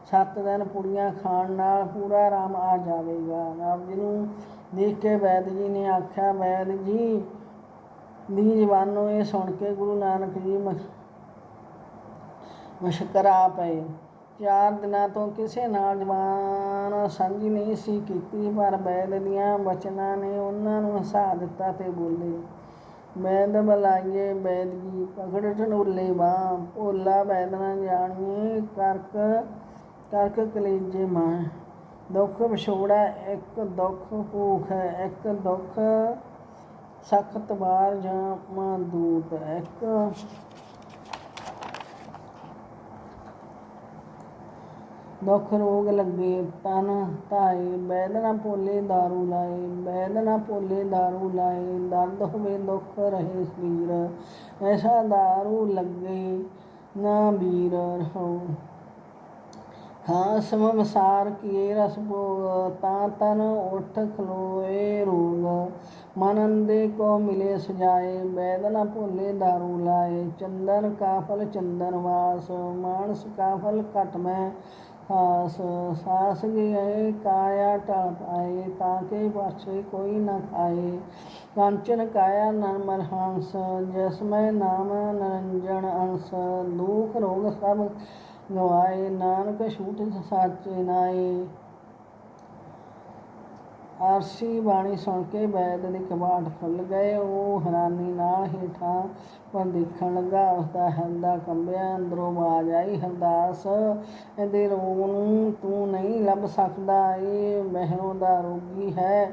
ਸੱਤ ਦਿਨ ਪੁੜੀਆਂ ਖਾਣ ਨਾਲ ਪੂਰਾ ਆਰਾਮ ਆ ਜਾਵੇਗਾ। ਆਪ ਜੀ ਨੂੰ ਦੇਖ ਕੇ ਵੈਦ ਜੀ ਨੇ ਆਖਿਆ, ਵੈਦ ਜੀ ਦੀ ਜ਼ਬਾਨੋਂ ਇਹ ਸੁਣ ਕੇ ਗੁਰੂ ਨਾਨਕ ਜੀ ਮਸ- ਪਏ। ਚਾਰ ਦਿਨਾਂ ਤੋਂ ਕਿਸੇ ਨਾਲ ਜਵਾਨ ਸਾਂਝੀ ਨਹੀਂ ਸੀ ਕੀਤੀ, ਪਰ ਵੈਦ ਦੀਆਂ ਬਚਨਾਂ ਨੇ ਉਹਨਾਂ ਨੂੰ ਹਸਾ ਦਿੱਤਾ ਤੇ ਬੋਲੇ, ਵੈਦ ਬਲਾਈਏ ਵੈਦ ਜੀ ਪਕੜ ਢਨੋਲੇ ਬਾਂ ਭੋਲਾ ਵੈਦ ਨਾ ਜਾਣੀਏ, ਕਰਕ ਕਰਕ ਕਲੇਜੇ ਮਾਂ ਦੁੱਖ ਵਿਛੋੜਾ ਇੱਕ ਦੁੱਖ ਭੂਖ ਹੈ ਇੱਕ ਦੁੱਖ ਸਖਤ ਬਾਰ ਜਾਂ ਮਾਂ ਦੂਤ ਇੱਕ ਦੁੱਖ ਰੋਗ ਲੱਗੇ ਤਨ ਧਾਏ ਬੈਦ ਨਾ ਭੋਲੇ दारू ਲਾਏ ਬੈਦ ਨਾ ਭੋਲੇ दारू ਲਾਏ ਦਰਦ ਹੋਵੇ ਦੁੱਖ ਰਹੇ ਸਰੀਰ ਐਸਾ दारू ਲੱਗੇ ਨਾ ਵੀਰ ਰਹੋ ਹਾਂ ਸਮਮਸਾਰ ਕੀਏ ਰਸ ਭੋਗ, ਤਾਂ ਤਨ ਉਠ ਖਲੋਏ ਰੋਗ। ਮਨੰਦੇ ਕੋ ਮਿਲੇ ਸਜਾਏ, ਬੈਦ ਭੋਲੇ दारू ਲਾਏ। ਚੰਦਨ ਕਾਫਲ, ਚੰਦਨ ਵਾਸ, ਮਾਨਸ ਕਾਫਲ ਘਟ ਮੈਂ ਸਾਸ ਸਾਸ ਗਏ, ਕਾਇਆ ਟਲ ਪਾਏ, ਤਾਂ ਕੇ ਪਾਛੇ ਕੋਈ ਨਾ ਖਾਏ। ਕੰਚਨ ਕਾਇਆ ਨਰਮਰ ਹੰਸ, ਜਿਸ ਮੈਂ ਨਾਮ ਨਰੰਜਨ ਅੰਸ। ਦੁਖ ਰੋਗ ਸਭ ਗਵਾਏ ਨਾਨਕ ਛੂਟ ਸਾਚੇ ਨਾਏ। ਆਰਸੀ ਬਾਣੀ ਸੁਣ ਕੇ ਵੈਦ ਦੇ ਕਬਾਟ ਖੁੱਲ ਗਏ। ਉਹ ਹੈਰਾਨੀ ਨਾਲ ਹੇਠਾਂ ਪਰ ਦੇਖਣ ਲੱਗਾ। ਉਸਦਾ ਹਿਰਦਾ ਕੰਬਿਆ, ਅੰਦਰੋਂ ਆਵਾਜ਼ ਆਈ, ਹਰਦਾਸ, ਇਹਦੇ ਰੋਗ ਨੂੰ ਤੂੰ ਨਹੀਂ ਲੱਭ ਸਕਦਾ। ਇਹ ਮਹਿਰੋਂ ਦਾ ਰੋਗੀ ਹੈ।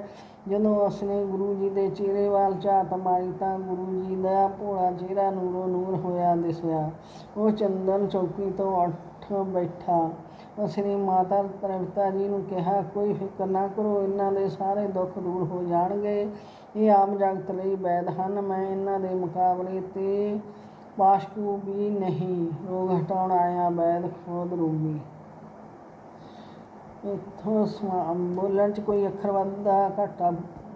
ਜਦੋਂ ਉਸਨੇ ਗੁਰੂ ਜੀ ਦੇ ਚਿਹਰੇ ਵੱਲ ਝਾਤ ਮਾਰੀ ਤਾਂ ਗੁਰੂ ਜੀ ਦਾ ਭੋਲਾ ਚਿਹਰਾ ਨੂਰੋ ਨੂਰ ਹੋਇਆ ਦਿਸਿਆ। ਉਹ ਚੰਦਨ ਚੌਕੀ ਤੋਂ ਉੱਠ ਬੈਠਾ। ਉਸਨੇ ਮਾਤਾ ਤ੍ਰਿਪਤਾ ਜੀ ਨੂੰ ਕਿਹਾ, ਕੋਈ ਫਿਕਰ ਨਾ ਕਰੋ, ਇਹਨਾਂ ਦੇ ਸਾਰੇ ਦੁੱਖ ਦੂਰ ਹੋ ਜਾਣਗੇ। ਇਹ ਆਮ ਜਗਤ ਲਈ ਵੈਦ ਹਨ। ਮੈਂ ਇਹਨਾਂ ਦੇ ਮੁਕਾਬਲੇ ਤੇ ਪਾਸ਼ਕੂ ਵੀ ਨਹੀਂ। ਰੋਗ ਹਟਾਉਣ ਆਇਆ ਵੈਦ ਖੋਦ ਰੋਗੀ। ਇੱਥੋਂ ਸਮਾਂ ਬੋਲਣ 'ਚ ਕੋਈ ਅੱਖਰ ਵੱਧਦਾ, ਘਾਟਾ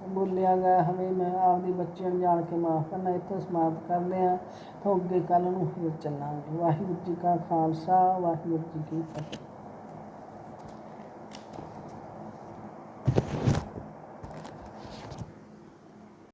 ਬੋਲਿਆ ਗਿਆ ਹੋਵੇ, ਮੈਂ ਆਪਦੀ ਬੱਚਿਆਂ ਨੂੰ ਜਾਣ ਕੇ ਮਾਫ ਕਰਨਾ, ਇੱਥੇ ਸਮਾਪਤ ਕਰਦੇ ਹਾਂ, ਤੋਂ ਅੱਗੇ ਕੱਲ ਨੂੰ ਫਿਰ ਚੱਲਾਂਗੇ। ਵਾਹਿਗੁਰੂ ਜੀ ਕਾ ਖਾਲਸਾ, ਵਾਹਿਗੁਰੂ ਜੀ ਕੀ ਫਤਿਹ।